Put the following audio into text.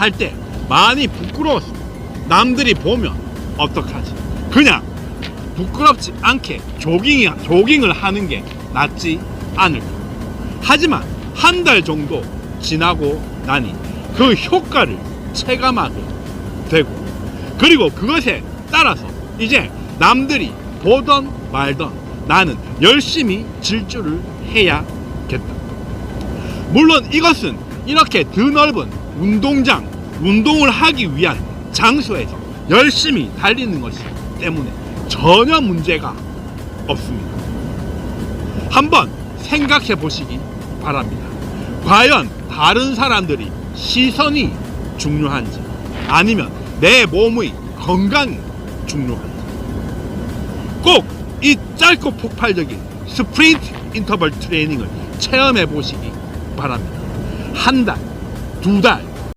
할 때 많이 부끄러웠습니다. 남들이 보면 어떡하지? 그냥 부끄럽지 않게 조깅이, 조깅을 하는 게 낫지 않을까. 하지만 한 달 정도 지나고 나니 그 효과를 체감하게 되고 그리고 그것에 따라서 이제 남들이 보던 말던 나는 열심히 질주를 해야겠다. 물론 이것은 이렇게 드넓은 운동장, 운동을 하기 위한 장소에서 열심히 달리는 것이기 때문에 전혀 문제가 없습니다. 한번 생각해 보시기 바랍니다. 과연 다른 사람들이 시선이 중요한지 아니면 내 몸의 건강이 중요한지 꼭 이 짧고 폭발적인 스프린트 인터벌 트레이닝을 체험해 보시기 바랍니다. 한 달, 두 달,